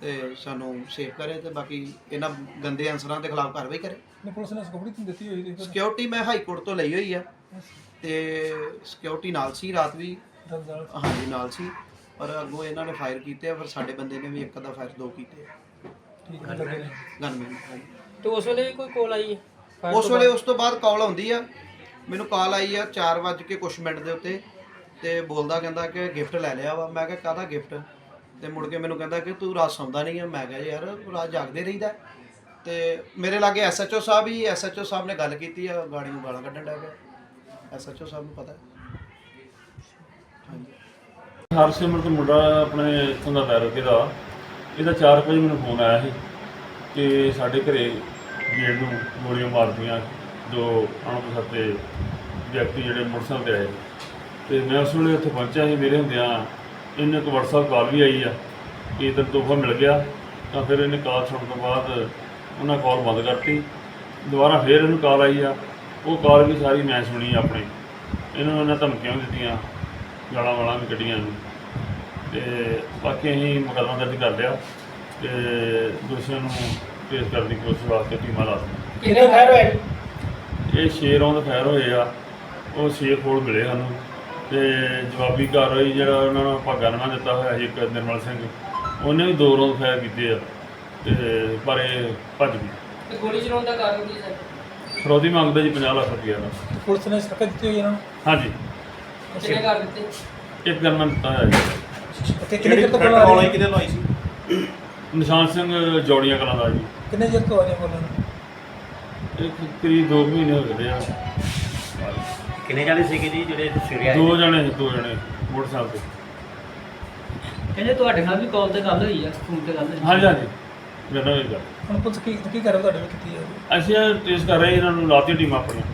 ਤੇ ਸਾਨੂੰ ਸੇਫ ਕਰੇ ਤੇ ਬਾਕੀ ਇਹਨਾਂ ਗੰਦੇ ਅਨਸਰਾਂ ਦੇ ਖਿਲਾਫ ਕਾਰਵਾਈ ਕਰੇ। ਨੇ ਪੁਲਿਸ ਨੇ ਤੁਹਾਨੂੰ ਦਿੱਤੀ ਹੋਈ ਸੀ ਸਿਕਿਉਰਿਟੀ ਮੈਂ ਹਾਈ ਕੋਰਟ ਤੋਂ ਲਈ ਹੋਈ ਆ। ਤੇ ਸਿਕਿਉਰਿਟੀ ਨਾਲ ਸੀ ਰਾਤ ਵੀ। ਹਾਂਜੀ ਨਾਲ ਸੀ। ਪਰ ਅੱਗੋਂ ਇਹਨਾਂ ਨੇ ਫਾਇਰ ਕੀਤੇ ਆ ਫਿਰ ਸਾਡੇ ਬੰਦੇ ਨੇ ਵੀ ਇੱਕ ਦਾ ਫਾਇਰ ਦੋ ਕੀਤੇ ਠੀਕ ਹੈ ਲੱਗੇ ਨੇ। ਗਨਮੈਨ ਤੇ ਉਸ ਵੇਲੇ ਵੀ ਕੋਈ ਕੋਲ ਆਈ? ਹੈ Fire ਉਸ ਤੋਂ ਵੇਲੇ ਉਸ ਤੋਂ ਬਾਅਦ ਕਾਲ ਆਉਂਦੀ ਆ। ਮੈਨੂੰ ਕਾਲ ਆਈ ਆ 4 ਵਜੇ ਕੇ ਕੁਛ ਮਿੰਟ ਦੇ ਉੱਤੇ। ਤੇ ਬੋਲਦਾ ਕਹਿੰਦਾ ਕਿ ਗਿਫਟ ਲੈ ਲਿਆ ਵਾ। ਮੈਂ ਕਿਹਾ ਕਾਹਦਾ ਗਿਫਟ ਤੇ ਮੁੜ ਕੇ ਮੈਨੂੰ ਕਹਿੰਦਾ ਕਿ ਤੂੰ ਰਾਤ ਸੌਂਦਾ ਨਹੀਂ ਆ। ਮੈਂ ਕਿਹਾ ਯਾਰ ਰਾਤ ਜਾਗਦੇ ਰਹੀਦਾ। ਤੇ ਮੇਰੇ ਲਾਗੇ ਐਸਐਚਓ ਸਾਹਿਬ ਹੀ, ਐਸਐਚਓ ਸਾਹਿਬ ਨੇ ਗੱਲ ਕੀਤੀ ਆ ਗਾੜੀ ਨੂੰ ਗਾਲਾਂ ਕੱਢਣ ਲੱਗ ਪਿਆ ਐਸਐਚਓ ਸਾਹਿਬ ਨੂੰ ਪਤਾ ਹੈ। ਹਰਸਿਮਰਤ ਮੁੰਡਾ ਆਪਣੇ ਇੱਥੋਂ ਦਾ ਬੈਰੋਕੇ ਦਾ। ਇਹਦਾ 4 ਵਜੇ ਮੈਨੂੰ ਫੋਨ ਆਇਆ ਸੀ ਕਿ ਸਾਡੇ ਘਰੇ ਗੇਟ ਨੂੰ ਗੋਲੀਆਂ ਮਾਰਦੀਆਂ। ਜੋ ਅਣਪਛਾਤੇ ਵਿਅਕਤੀ ਜਿਹੜੇ ਮੋਟਰਸਾਈਕਲ ਤੇ ਆਏ। ਤੇ ਮੈਂ ਉਸ ਵੇਲੇ ਉੱਥੇ ਪਹੁੰਚਿਆ ਸੀ। ਮੇਰੇ ਹੁੰਦਿਆਂ ਇਹਨੇ ਇੱਕ WhatsApp ਕਾਲ ਵੀ ਆਈ ਆ ਕਿ ਤੈਨੂੰ ਤੋਹਫਾ ਮਿਲ ਗਿਆ ਤਾਂ ਫਿਰ ਇਹਨੇ ਕਾਲ ਸੁਣਨ ਤੋਂ ਬਾਅਦ ਉਹਨਾਂ ਕਾਲ ਬੰਦ ਕਰਤੀ। ਦੁਬਾਰਾ ਫਿਰ ਇਹਨੂੰ ਕਾਲ ਆਈ ਆ। ਉਹ ਕਾਲ ਵੀ ਸਾਰੀ ਮੈਂ ਸੁਣੀ ਆਪਣੇ। ਇਹਨੂੰ ਇਹਨਾਂ ਧਮਕੀਆਂ ਵੀ ਦਿੱਤੀਆਂ ਗਾਲਾਂ ਵਾਲਾਂ ਵੀ ਕੱਢੀਆਂ ਨੇ ਤੇ ਬਾਕੀ ਅਸੀਂ ਮੁਕੱਦਮਾ ਦਰਜ ਕਰ ਲਿਆ ਤੇ ਦੋਸ਼ੀਆਂ ਨੂੰ ਪੇਸ਼ ਕਰਨ ਦੀ ਕੋਸ਼ਿਸ਼ ਵਾਸਤੇ ਟੀਮਾਂ ਲਾ ਕਿੰਨੇ ਫਾਇਰ ਹੋਏ ਇਹ ਛੇ ਰੌਂਦ ਫਾਇਰ ਹੋਏ ਆ। ਉਹ ਛੇ ਖੋਲ ਮਿਲੇ ਸਾਨੂੰ। ਤੇ ਜਵਾਬੀ ਕਾਰਵਾਈ ਜਿਹੜਾ ਉਹਨਾਂ ਨੂੰ ਭਾਗਾ ਨਵਾਂ ਦਿੱਤਾ ਹੋਇਆ ਸੀ ਇੱਕ ਨਿਰਮਲ ਸਿੰਘ ਉਹਨੇ ਵੀ ਦੋ ਰੌਂਦ ਫਾਇਰ ਕੀਤੇ ਆ ਤੇ ਪਰ ਇਹ ਭੱਜ ਗਈ ਤੇ ਗੋਲੀ ਚਲਾਉਣ ਦਾ ਕਾਰਨ ਕੀ ਸਰ? ਫਰੋਦੀ ਮੰਗਦਾ ਜੀ 50 ਲੱਖ ਰੁਪਏ ਦਾ। ਪੁਲਿਸ ਨੇ ਸੁਰੱਖਿਆ ਦਿੱਤੀ ਹੋਈ ਇਹਨਾਂ ਨੂੰ? ਹਾਂਜੀ। ਕਿੰਨੇ ਕਰ ਦਿੱਤੇ? ਇੱਕ ਗਨਮੈਨ ਦਿੱਤਾ ਹੋਇਆ ਜੀ। ਤੇ ਕਿੰਨੇ ਚਿਰ ਤੋਂ ਬੋਲ ਰਹੇ ਨੇ? ਕਿਤੇ ਲਵਾਈ ਸੀ? ਨਿਸ਼ਾਨ ਸਿੰਘ ਜੋੜੀਆਂ ਕਲਾਂ ਦਾ ਜੀ। ਕਿੰਨੇ ਚਿਰ ਤੋਂ ਆ ਰਹੇ ਬੋਲਣ ਨੂੰ? ਇਹ ਕਰੀਬ 2 ਮਹੀਨੇ ਹੋ ਗਏ ਆ। ਕਿੰਨੇ ਜਾਣੇ ਸੀਗੇ ਜੀ ਜਿਹੜੇ ਸਵੇਰੇ ਆਏ ਦੋ ਜਣੇ ਸੀ, ਦੋ ਜਣੇ ਮੋਟਰਸਾਈਕਲ ਤੇ। ਕਹਿੰਦੇ ਤੁਹਾਡੇ ਨਾਲ ਵੀ ਕਾਲ ਤੇ ਗੱਲ ਹੋਈ ਆ ਫੋਨ ਤੇ ਗੱਲ ਹਾਂਜੀ ਹਾਂਜੀ। ਮੇਰੇ ਨਾਲ ਇਹ ਗੱਲ। ਹੁਣ ਪੁਲਿਸ ਕੀ ਕੀ ਕਰ ਰਹੀ ਤੁਹਾਡੇ ਨਾਲ? ਕੀਤੀ ਹੈ? ਅਸੀਂ ਟ੍ਰੇਸ ਕਰ ਰਹੇ ਇਹਨਾਂ ਨੂੰ ਲਾਤੀ ਟੀਮ ਆਪਣੀਆਂ।